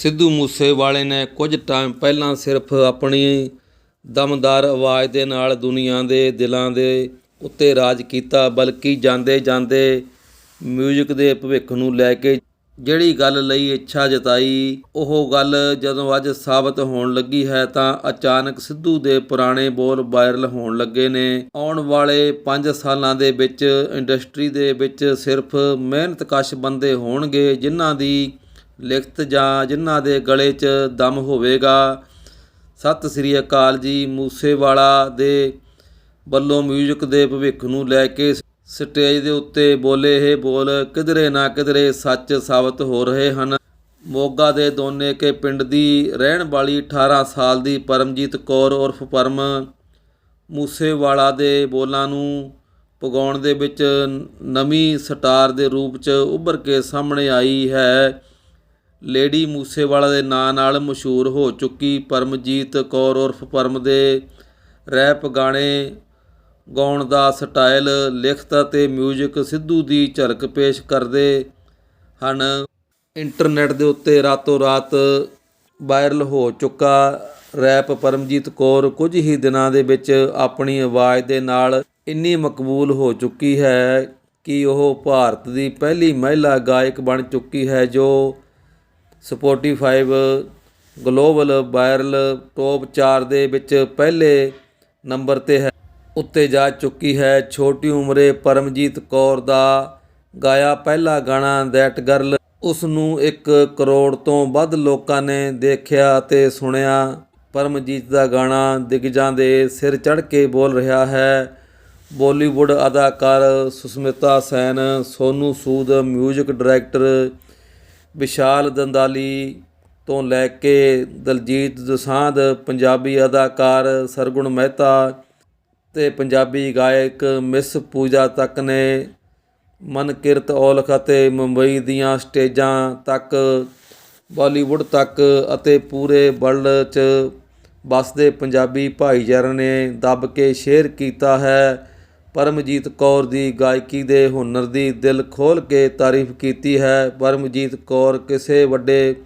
ਸਿੱਧੂ ਮੂਸੇਵਾਲੇ ਨੇ ਕੁਝ ਟਾਈਮ ਪਹਿਲਾਂ ਸਿਰਫ ਆਪਣੀ ਦਮਦਾਰ ਆਵਾਜ਼ ਦੇ ਨਾਲ ਦੁਨੀਆ ਦੇ ਦਿਲਾਂ ਦੇ ਉੱਤੇ ਰਾਜ ਕੀਤਾ, ਬਲਕਿ ਜਾਂਦੇ ਜਾਂਦੇ ਮਿਊਜ਼ਿਕ ਦੇ ਭਵਿੱਖ ਨੂੰ ਲੈ ਕੇ ਜਿਹੜੀ ਗੱਲ ਲਈ ਇੱਛਾ ਜਤਾਈ, ਉਹ ਗੱਲ ਜਦੋਂ ਅੱਜ ਸਾਬਤ ਹੋਣ ਲੱਗੀ ਹੈ ਤਾਂ ਅਚਾਨਕ ਸਿੱਧੂ ਦੇ ਪੁਰਾਣੇ ਬੋਲ ਵਾਇਰਲ ਹੋਣ ਲੱਗੇ ਨੇ। ਆਉਣ ਵਾਲੇ 5 ਸਾਲਾਂ ਦੇ ਵਿੱਚ ਇੰਡਸਟਰੀ ਦੇ ਵਿੱਚ ਸਿਰਫ ਮਿਹਨਤਕਸ਼ ਬੰਦੇ ਹੋਣਗੇ, ਜਿਨ੍ਹਾਂ ਦੀ ਲਿਖਤ ਜਾਂ ਜਿਨ੍ਹਾਂ ਦੇ ਗਲੇ 'ਚ ਦਮ ਹੋਵੇਗਾ, ਸਤਿ ਸ੍ਰੀ ਅਕਾਲ ਜੀ। ਮੂਸੇਵਾਲਾ ਦੇ ਵੱਲੋਂ ਮਿਊਜ਼ਿਕ ਦੇ ਭਵਿੱਖ ਨੂੰ ਲੈ ਕੇ ਸਟੇਜ ਦੇ ਉੱਤੇ ਬੋਲੇ ਇਹ ਬੋਲ, ਕਿਧਰੇ ਨਾ ਕਿਧਰੇ ਸੱਚ ਸਾਬਤ ਹੋ ਰਹੇ ਹਨ। ਮੋਗਾ ਦੇ ਦੋਨੇ ਕੇ ਪਿੰਡ ਦੀ ਰਹਿਣ ਵਾਲੀ 18 ਸਾਲ ਦੀ ਪਰਮਜੀਤ ਕੌਰ ਉਰਫ ਪਰਮ ਮੂਸੇਵਾਲਾ ਦੇ ਬੋਲਾਂ ਨੂੰ ਪਗਾਉਣ ਦੇ ਵਿੱਚ ਨਵੀਂ ਸਟਾਰ ਦੇ ਰੂਪ 'ਚ ਉੱਭਰ ਕੇ ਸਾਹਮਣੇ ਆਈ ਹੈ। ਲੇਡੀ ਮੂਸੇਵਾਲਾ ਦੇ ਨਾਂ ਨਾਲ ਮਸ਼ਹੂਰ ਹੋ ਚੁੱਕੀ ਪਰਮਜੀਤ ਕੌਰ ਉਰਫ ਪਰਮ ਦੇ ਰੈਪ ਗਾਣੇ ਗਾਉਣ ਦਾ ਸਟਾਈਲ, ਲਿਖਤ ਅਤੇ ਮਿਊਜ਼ਿਕ ਸਿੱਧੂ ਦੀ ਝਲਕ ਪੇਸ਼ ਕਰਦੇ ਹਨ। ਇੰਟਰਨੈਟ ਦੇ ਉੱਤੇ ਰਾਤੋਂ ਰਾਤ ਵਾਇਰਲ ਹੋ ਚੁੱਕਾ ਰੈਪ ਪਰਮਜੀਤ ਕੌਰ ਕੁਝ ਹੀ ਦਿਨਾਂ ਦੇ ਵਿੱਚ ਆਪਣੀ ਆਵਾਜ਼ ਦੇ ਨਾਲ ਇੰਨੀ ਮਕਬੂਲ ਹੋ ਚੁੱਕੀ ਹੈ ਕਿ ਉਹ ਭਾਰਤ ਦੀ ਪਹਿਲੀ ਮਹਿਲਾ ਗਾਇਕ ਬਣ ਚੁੱਕੀ ਹੈ ਜੋ ਸਪੋਟੀਫਾਈਵ ਗਲੋਬਲ ਵਾਇਰਲ ਟੌਪ 4 ਦੇ ਵਿੱਚ ਪਹਿਲੇ ਨੰਬਰ ਤੇ ਹੈ। ਉੱਤੇ ਜਾ ਚੁੱਕੀ ਹੈ ਛੋਟੀ ਉਮਰੇ ਪਰਮਜੀਤ ਕੌਰ ਦਾ ਗਾਇਆ ਪਹਿਲਾ ਗਾਣਾ ਦੈਟ ਗਰਲ ਉਸ ਨੂੰ 1 ਕਰੋੜ ਤੋਂ ਵੱਧ ਲੋਕਾਂ ਨੇ ਦੇਖਿਆ ਅਤੇ ਸੁਣਿਆ। ਪਰਮਜੀਤ ਦਾ ਗਾਣਾ ਦਿਗਜਾਂ ਦੇ ਸਿਰ ਚੜ੍ਹ ਕੇ ਬੋਲ ਰਿਹਾ ਹੈ। ਬਾਲੀਵੁੱਡ ਅਦਾਕਾਰ ਸੁਸਮਿਤਾ ਸੈਨ, ਸੋਨੂ ਸੂਦ ਮਿਊਜ਼ਿਕ ਡਾਇਰੈਕਟਰ ਵਿਸ਼ਾਲ ਦੰਦਾਲੀ ਤੋਂ ਲੈ ਕੇ ਦਲਜੀਤ ਦੋਸਾਂਝ ਪੰਜਾਬੀ ਅਦਾਕਾਰ ਸਰਗੁਣ ਮਹਿਤਾ ਤੇ ਪੰਜਾਬੀ ਗਾਇਕ ਮਿਸ ਪੂਜਾ ਤੱਕ ਨੇ ਮਨਕਿਰਤ ਔਲਖ ਅਤੇ ਮੁੰਬਈ ਦੀਆਂ ਸਟੇਜਾਂ ਤੱਕ, ਬਾਲੀਵੁੱਡ ਤੱਕ ਅਤੇ ਪੂਰੇ ਵਰਲਡ 'ਚ ਵਸਦੇ ਪੰਜਾਬੀ ਭਾਈਚਾਰੇ ਨੇ ਦੱਬ ਕੇ ਸ਼ੇਅਰ ਕੀਤਾ ਹੈ। ਪਰਮਜੀਤ ਕੌਰ ਦੀ ਗਾਇਕੀ ਦੇ ਹੁਨਰ ਦੀ ਦਿਲ ਖੋਲ ਕੇ ਤਾਰੀਫ ਕੀਤੀ ਹੈ। ਪਰਮਜੀਤ ਕੌਰ ਕਿਸੇ ਵੱਡੇ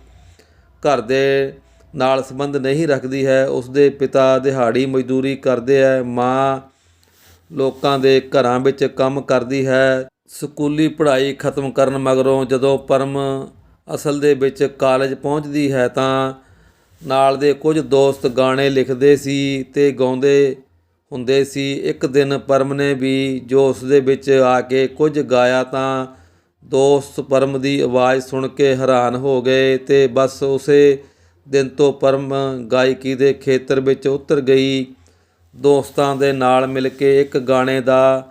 ਘਰ ਦੇ ਨਾਲ ਸੰਬੰਧ ਨਹੀਂ ਰੱਖਦੀ ਹੈ। ਉਸ ਦੇ ਪਿਤਾ ਦਿਹਾੜੀ ਮਜ਼ਦੂਰੀ ਕਰਦੇ ਹੈ। ਮਾਂ ਲੋਕਾਂ ਦੇ ਘਰਾਂ ਵਿੱਚ ਕੰਮ ਕਰਦੀ ਹੈ। ਸਕੂਲੀ ਪੜ੍ਹਾਈ ਖਤਮ ਕਰਨ ਮਗਰੋਂ ਜਦੋਂ ਪਰਮ ਅਸਲ ਦੇ ਵਿੱਚ ਕਾਲਜ ਪਹੁੰਚਦੀ ਹੈ ਤਾਂ ਨਾਲ ਦੇ ਕੁਝ ਦੋਸਤ ਗਾਣੇ ਲਿਖਦੇ ਸੀ ਤੇ ਗਾਉਂਦੇ ਹੁੰਦੇ ਸੀ। ਇੱਕ ਦਿਨ ਪਰਮ ਨੇ ਵੀ ਜੋ ਉਸ ਦੇ ਵਿੱਚ ਆ ਕੇ ਕੁਝ ਗਾਇਆ ਤਾਂ ਦੋਸਤ ਪਰਮ ਦੀ ਆਵਾਜ਼ ਸੁਣ ਕੇ ਹੈਰਾਨ ਹੋ ਗਏ ਤੇ ਬਸ ਉਸੇ ਦਿਨ ਤੋਂ ਪਰਮ ਗਾਇਕੀ ਦੇ ਖੇਤਰ ਵਿੱਚ ਉਤਰ ਗਈ। ਦੋਸਤਾਂ ਦੇ ਨਾਲ ਮਿਲ ਕੇ ਇੱਕ ਗਾਣੇ ਦਾ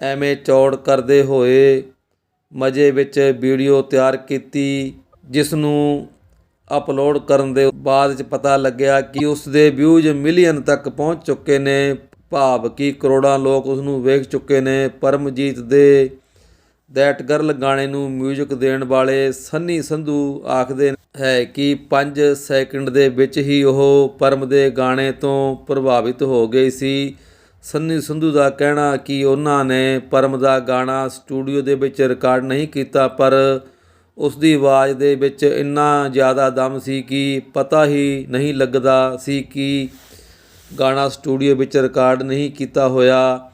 ਐਵੇਂ ਚੌੜ ਕਰਦੇ ਹੋਏ ਮਜ਼ੇ ਵਿੱਚ ਵੀਡੀਓ ਤਿਆਰ ਕੀਤੀ ਜਿਸ ਨੂੰ ਅਪਲੋਡ ਕਰਨ ਦੇ ਬਾਅਦ ਚ ਪਤਾ ਲੱਗਿਆ ਕਿ ਉਸ ਦੇ ਵਿਊਜ਼ ਮਿਲੀਅਨ ਤੱਕ ਪਹੁੰਚ ਚੁੱਕੇ ਨੇ। ਭਾਵ ਕਿ ਕਰੋੜਾਂ ਲੋਕ ਉਸ ਨੂੰ ਵੇਖ ਚੁੱਕੇ ਨੇ। ਪਰਮਜੀਤ ਦੇ ਦੈਟ ਗਰਲ ਗਾਣੇ ਨੂੰ ਮਿਊਜ਼ਿਕ ਦੇਣ ਵਾਲੇ ਸੰਨੀ ਸੰਧੂ ਆਖਦੇ ਹੈ ਕਿ 5 ਸੈਕਿੰਡ ਦੇ ਵਿੱਚ ਹੀ ਉਹ ਪਰਮ ਦੇ ਗਾਣੇ ਤੋਂ ਪ੍ਰਭਾਵਿਤ ਹੋ ਗਈ ਸੀ। ਸੰਨੀ ਸੰਧੂ ਦਾ ਕਹਿਣਾ ਕਿ ਉਹਨਾਂ ਨੇ ਪਰਮ ਦਾ ਗਾਣਾ ਸਟੂਡੀਓ ਦੇ ਵਿੱਚ ਰਿਕਾਰਡ ਨਹੀਂ ਕੀਤਾ, ਪਰ ਉਸ ਦੀ ਆਵਾਜ਼ ਦੇ ਵਿੱਚ ਇੰਨਾ ਜ਼ਿਆਦਾ ਦਮ ਸੀ ਕਿ ਪਤਾ ਹੀ ਨਹੀਂ ਲੱਗਦਾ ਸੀ ਕਿ ਗਾਣਾ ਸਟੂਡੀਓ ਵਿੱਚ ਰਿਕਾਰਡ ਨਹੀਂ ਕੀਤਾ ਹੋਇਆ।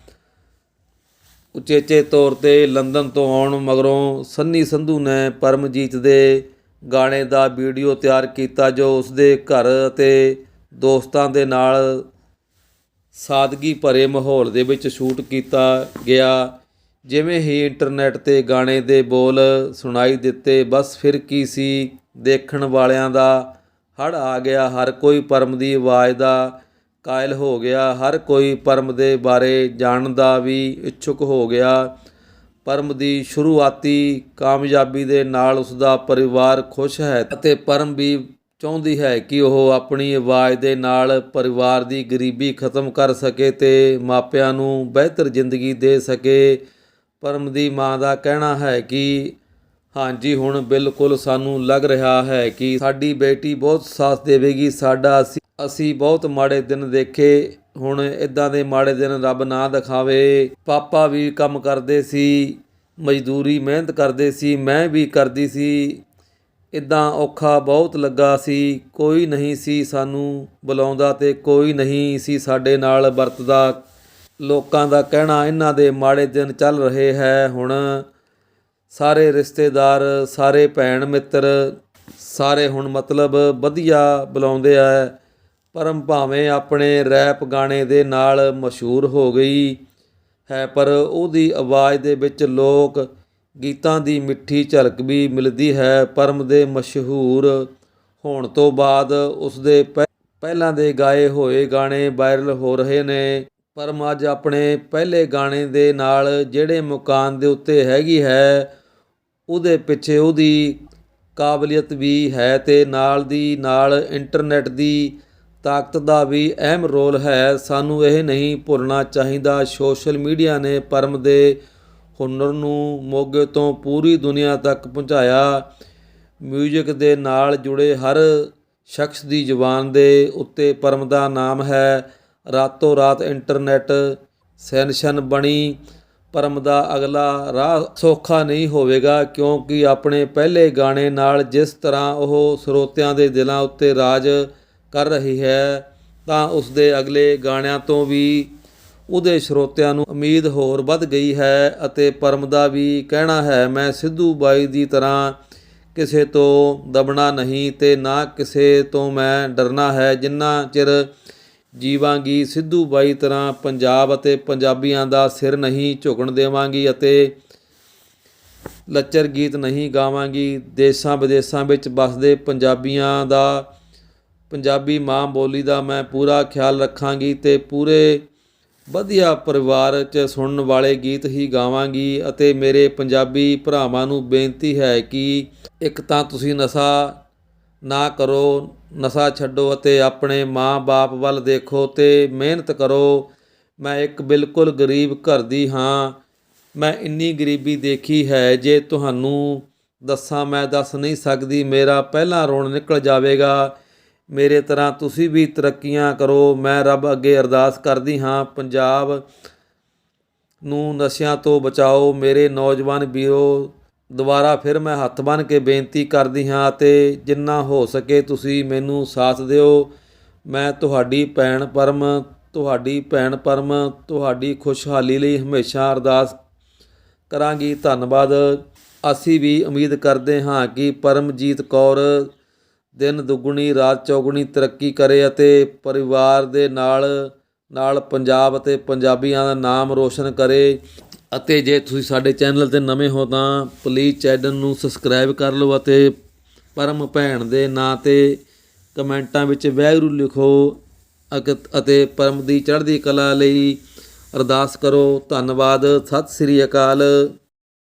ਉਚੇਚੇ ਤੌਰ ਤੇ ਲੰਡਨ ਤੋਂ ਆਉਣ ਮਗਰੋਂ ਸੰਨੀ ਸੰਧੂ ਨੇ ਪਰਮਜੀਤ ਦੇ ਗਾਣੇ ਦਾ ਵੀਡੀਓ ਤਿਆਰ ਕੀਤਾ, ਜੋ ਉਸ ਦੇ ਘਰ ਅਤੇ ਦੋਸਤਾਂ ਦੇ ਨਾਲ ਸਾਦਗੀ ਭਰੇ ਮਾਹੌਲ ਦੇ ਵਿੱਚ ਸ਼ੂਟ ਕੀਤਾ ਗਿਆ। ਜਿਵੇਂ ਹੀ ਇੰਟਰਨੈਟ ਤੇ ਗਾਣੇ ਦੇ ਬੋਲ ਸੁਣਾਈ ਦਿੱਤੇ, ਬਸ ਫਿਰ ਕੀ ਸੀ? ਦੇਖਣ ਵਾਲਿਆਂ ਦਾ ਹੜ ਆ ਗਿਆ, ਹਰ ਕੋਈ ਪਰਮ ਦੀ ਆਵਾਜ਼ ਦਾ ਕਾਇਲ ਹੋ ਗਿਆ, ਹਰ ਕੋਈ ਪਰਮ ਦੇ ਬਾਰੇ ਜਾਣਨ ਦਾ ਵੀ ਇੱਛੁਕ ਹੋ ਗਿਆ। ਪਰਮ ਦੀ ਸ਼ੁਰੂਆਤੀ ਕਾਮਯਾਬੀ ਦੇ ਨਾਲ ਉਸ ਦਾ ਪਰਿਵਾਰ ਖੁਸ਼ ਹੈ ਅਤੇ ਪਰਮ ਵੀ ਚਾਹੁੰਦੀ ਹੈ ਕਿ ਉਹ ਆਪਣੀ ਆਵਾਜ਼ ਦੇ ਨਾਲ ਪਰਿਵਾਰ ਦੀ ਗਰੀਬੀ ਖਤਮ ਕਰ ਸਕੇ ਤੇ ਮਾਪਿਆਂ ਨੂੰ ਬਿਹਤਰ ਜ਼ਿੰਦਗੀ ਦੇ ਸਕੇ। ਪਰਮ ਦੀ ਮਾਂ ਦਾ ਕਹਿਣਾ ਹੈ ਕਿ, ਹਾਂਜੀ, ਹੁਣ ਬਿਲਕੁਲ ਸਾਨੂੰ ਲੱਗ ਰਿਹਾ ਹੈ ਕਿ ਸਾਡੀ ਬੇਟੀ ਬਹੁਤ ਸਾਥ ਦੇਵੇਗੀ, ਸਾਡਾ ਅਸੀਂ ਅਸੀਂ ਬਹੁਤ ਮਾੜੇ ਦਿਨ ਦੇਖੇ, ਹੁਣ ਇਦਾਂ ਦੇ ਮਾੜੇ ਦਿਨ ਰੱਬ ਨਾ ਦਿਖਾਵੇ। ਪਾਪਾ ਵੀ ਕੰਮ ਕਰਦੇ ਸੀ, ਮਜ਼ਦੂਰੀ, ਮਿਹਨਤ ਕਰਦੇ ਸੀ, ਮੈਂ ਵੀ ਕਰਦੀ ਸੀ। ਇਦਾਂ ਔਖਾ ਬਹੁਤ ਲੱਗਾ ਸੀ, ਕੋਈ ਨਹੀਂ ਸੀ ਸਾਨੂੰ ਬੁਲਾਉਂਦਾ ਤੇ ਕੋਈ ਨਹੀਂ ਸੀ ਸਾਡੇ ਨਾਲ ਵਰਤਦਾ। ਲੋਕਾਂ ਦਾ ਕਹਿਣਾ ਇਹਨਾਂ ਦੇ ਮਾੜੇ ਦਿਨ ਚੱਲ ਰਹੇ ਹੈ ਹੁਣ। ਸਾਰੇ ਰਿਸ਼ਤੇਦਾਰ, ਸਾਰੇ ਭੈਣ ਮਿੱਤਰ, ਸਾਰੇ ਹੁਣ ਮਤਲਬ ਵਧੀਆ ਬੁਲਾਉਂਦੇ ਆ। ਪਰਮ ਭਾਵੇਂ ਆਪਣੇ ਰੈਪ ਗਾਣੇ ਦੇ ਨਾਲ ਮਸ਼ਹੂਰ ਹੋ ਗਈ ਹੈ, ਪਰ ਉਹਦੀ ਆਵਾਜ਼ ਦੇ ਵਿੱਚ ਲੋਕ ਗੀਤਾਂ ਦੀ ਮਿੱਠੀ ਝਲਕ ਵੀ ਮਿਲਦੀ ਹੈ। ਪਰਮ ਦੇ ਮਸ਼ਹੂਰ ਹੋਣ ਤੋਂ ਬਾਅਦ ਉਸ ਦੇ ਪਹਿ- ਪਹਿਲਾਂ ਦੇ ਗਾਏ ਹੋਏ ਗਾਣੇ ਵਾਇਰਲ ਹੋ ਰਹੇ ਨੇ। ਪਰਮ ਅੱਜ ਆਪਣੇ ਪਹਿਲੇ ਗਾਣੇ ਦੇ ਨਾਲ ਜਿਹੜੇ ਮੁਕਾਮ ਦੇ ਉੱਤੇ ਹੈਗੀ ਹੈ, ਉਹਦੇ ਪਿੱਛੇ ਉਹਦੀ ਕਾਬਲੀਅਤ ਵੀ ਹੈ ਤੇ ਨਾਲ ਦੀ ਨਾਲ ਇੰਟਰਨੈਟ ਦੀ ਤਾਕਤ ਦਾ ਵੀ ਅਹਿਮ ਰੋਲ ਹੈ। ਸਾਨੂੰ ਇਹ ਨਹੀਂ ਭੁੱਲਣਾ ਚਾਹੀਦਾ, ਸੋਸ਼ਲ ਮੀਡੀਆ ਨੇ ਪਰਮ ਦੇ ਹੁਨਰ ਨੂੰ ਮੋਗੇ ਤੋਂ ਪੂਰੀ ਦੁਨੀਆ ਤੱਕ ਪਹੁੰਚਾਇਆ। ਮਿਊਜ਼ਿਕ ਦੇ ਨਾਲ ਜੁੜੇ ਹਰ ਸ਼ਖਸ ਦੀ ਜ਼ੁਬਾਨ ਦੇ ਉੱਤੇ ਪਰਮ ਦਾ ਨਾਮ ਹੈ। ਰਾਤੋਂ ਰਾਤ ਇੰਟਰਨੈਟ ਸੈਨਸ਼ਨ ਬਣੀ, ਪਰਮ ਦਾ ਅਗਲਾ ਰਾਹ ਸੌਖਾ ਨਹੀਂ ਹੋਵੇਗਾ ਕਿਉਂਕਿ ਆਪਣੇ ਪਹਿਲੇ ਗਾਣੇ ਨਾਲ ਜਿਸ ਤਰ੍ਹਾਂ ਉਹ ਸਰੋਤਿਆਂ ਦੇ ਦਿਲਾਂ ਉੱਤੇ ਰਾਜ ਕਰ ਰਹੀ ਹੈ, ਤਾਂ ਉਸ ਦੇ ਅਗਲੇ ਗਾਣਿਆਂ ਤੋਂ ਵੀ ਉਹਦੇ ਸਰੋਤਿਆਂ ਨੂੰ ਉਮੀਦ ਹੋਰ ਵੱਧ ਗਈ ਹੈ ਅਤੇ ਪਰਮ ਦਾ ਵੀ ਕਹਿਣਾ ਹੈ, ਮੈਂ ਸਿੱਧੂ ਬਾਈ ਦੀ ਤਰ੍ਹਾਂ ਕਿਸੇ ਤੋਂ ਦਬਣਾ ਨਹੀਂ ਤੇ ਨਾ ਕਿਸੇ ਤੋਂ ਮੈਂ ਡਰਨਾ ਹੈ, ਜਿੰਨਾ ਚਿਰ ਜੀਵਾਂਗੀ ਸਿੱਧੂ ਬਾਈ ਤਰ੍ਹਾਂ ਪੰਜਾਬ ਅਤੇ ਪੰਜਾਬੀਆਂ ਦਾ ਸਿਰ ਨਹੀਂ ਝੁਕਣ ਦੇਵਾਂਗੀ ਅਤੇ ਲੱਚਰ ਗੀਤ ਨਹੀਂ ਗਾਵਾਂਗੀ। ਦੇਸ਼ਾਂ ਵਿਦੇਸ਼ਾਂ ਵਿੱਚ ਵੱਸਦੇ ਪੰਜਾਬੀਆਂ ਦਾ, ਪੰਜਾਬੀ ਮਾਂ ਬੋਲੀ ਦਾ ਮੈਂ ਪੂਰਾ ਖਿਆਲ ਰੱਖਾਂਗੀ ਤੇ ਪੂਰੇ ਵਧੀਆ ਪਰਿਵਾਰ 'ਚ ਸੁਣਨ ਵਾਲੇ ਗੀਤ ਹੀ ਗਾਵਾਂਗੀ ਅਤੇ ਮੇਰੇ ਪੰਜਾਬੀ ਭਰਾਵਾਂ ਨੂੰ ਬੇਨਤੀ ਹੈ ਕਿ ਇੱਕ ਤਾਂ ਤੁਸੀਂ ਨਸ਼ਾ ਨਾ ਕਰੋ ਨਸ਼ਾ ਛੱਡੋ ਅਤੇ ਆਪਣੇ ਮਾਂ-ਬਾਪ ਵੱਲ ਦੇਖੋ ਤੇ ਮਿਹਨਤ ਕਰੋ। ਮੈਂ ਇੱਕ ਬਿਲਕੁਲ ਗਰੀਬ ਘਰ ਦੀ ਹਾਂ। ਮੈਂ ਇੰਨੀ ਗਰੀਬੀ ਦੇਖੀ ਹੈ ਜੇ ਤੁਹਾਨੂੰ ਦੱਸਾਂ, ਮੈਂ ਦੱਸ ਨਹੀਂ ਸਕਦੀ। ਮੇਰਾ ਪਹਿਲਾ ਰੋਣ ਨਿਕਲ ਜਾਵੇਗਾ। ਮੇਰੇ ਤਰ੍ਹਾਂ ਤੁਸੀਂ ਵੀ ਤਰੱਕੀਆਂ ਕਰੋ। ਮੈਂ ਰੱਬ ਅੱਗੇ ਅਰਦਾਸ ਕਰਦੀ ਹਾਂ। ਪੰਜਾਬ ਨੂੰ ਨਸ਼ਿਆਂ ਤੋਂ ਬਚਾਓ। ਮੇਰੇ ਨੌਜਵਾਨ ਵੀਰੋ ਦੁਬਾਰਾ ਫਿਰ ਮੈਂ ਹੱਥ ਬੰਨ੍ਹ ਕੇ ਬੇਨਤੀ ਕਰਦੀ ਹਾਂ ਅਤੇ ਜਿੰਨਾ ਹੋ ਸਕੇ ਤੁਸੀਂ ਮੈਨੂੰ ਸਾਥ ਦਿਓ। ਮੈਂ ਤੁਹਾਡੀ ਭੈਣ ਪਰਮ, ਤੁਹਾਡੀ ਭੈਣ ਪਰਮ, ਤੁਹਾਡੀ ਖੁਸ਼ਹਾਲੀ ਲਈ ਹਮੇਸ਼ਾ ਅਰਦਾਸ ਕਰਾਂਗੀ। ਧੰਨਵਾਦ। ਅਸੀਂ ਵੀ ਉਮੀਦ ਕਰਦੇ ਹਾਂ ਕਿ ਪਰਮਜੀਤ ਕੌਰ ਦਿਨ ਦੁੱਗਣੀ, ਰਾਤ ਚੌਗੁਣੀ ਤਰੱਕੀ ਕਰੇ ਅਤੇ ਪਰਿਵਾਰ ਦੇ ਨਾਲ ਨਾਲ ਪੰਜਾਬ ਅਤੇ ਪੰਜਾਬੀਆਂ ਦਾ ਨਾਮ ਰੋਸ਼ਨ ਕਰੇ। ਅਤੇ ਜੇ ਤੁਸੀਂ ਸਾਡੇ ਚੈਨਲ ਤੇ ਨਵੇਂ ਹੋ ਤਾਂ ਪਲੀਜ਼ ਚੈਨਲ ਨੂੰ ਸਬਸਕ੍ਰਾਈਬ ਕਰ ਲਓ ਅਤੇ ਪਰਮ ਭੈਣ ਦੇ ਨਾਂ ਤੇ ਕਮੈਂਟਾਂ ਵਿੱਚ ਵਾਹਿਗੁਰੂ ਲਿਖੋ ਅਤੇ ਪਰਮ ਦੀ ਚੜ੍ਹਦੀ ਕਲਾ ਲਈ ਅਰਦਾਸ ਕਰੋ। ਧੰਨਵਾਦ। ਸਤਿ ਸ੍ਰੀ ਅਕਾਲ।